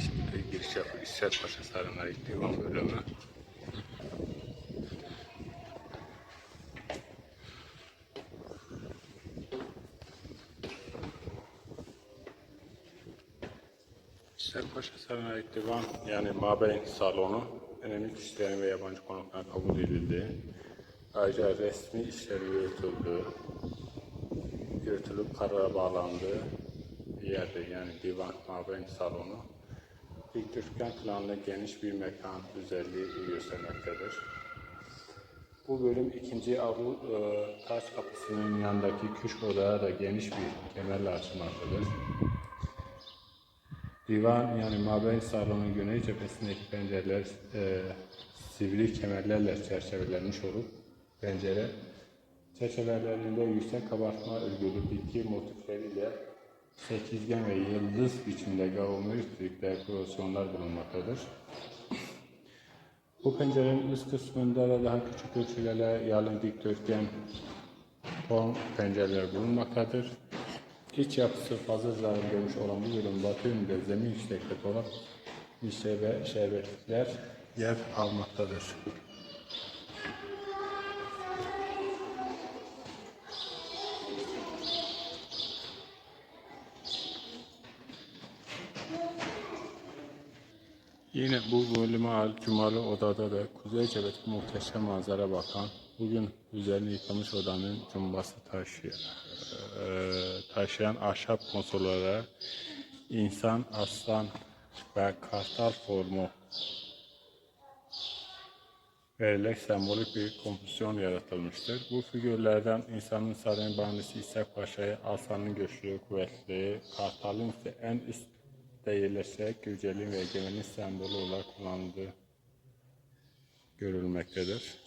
Şimdi giriş yapıp İsmet Paşa Sarayı'na divan bölümü. İsmet Paşa Sarayı'na ait divan yani Mabeyn salonu önemli kişilerin ve yabancı konukların kabul edildiği ayrıca resmi işleri yürütüldüğü yürütülüp karara bağlandığı bir yerde yani divan mabeyn salonu dikdörtgen planlı geniş bir mekan özelliği göstermektedir. Bu bölüm ikinci avlu e, taş kapısının yanındaki küçük odaya da geniş bir kemerle açılmaktadır. Divan yani mabeyn salonun güney cephesindeki pencereler e, sivri kemerlerle çerçevelenmiş olup pencere çerçevelerinde yüksek kabartma örgülü bitki motifleriyle sekizgen ve yıldız biçimde geometrik dekorasyonlar bulunmaktadır. Bu pencerenin üst kısmında da daha küçük ölçülerle yalın dikdörtgen form pencereler bulunmaktadır. İç yapısı fazla zarar görmüş olan bu bölüm batı yönünde zemin yükseklik olan şerbetlikler yer almaktadır. Yine bu bölüme ait cumalı odada da kuzey cephesi muhteşem manzara bakan, bugün üzerini yıkamış odanın cumbası taşıyan, eee, taşıyan ahşap konsollara insan, aslan ve kartal formu verilerek sembolik bir kompozisyon yaratılmıştır. Bu figürlerden insanın sarayın bahanesi İshak Paşa'yı, aslanın güçlü, kuvvetli, kartalın ise en üst yerleşerek güceliğin ve egemenliğin sembolü olarak kullanıldığı görülmektedir.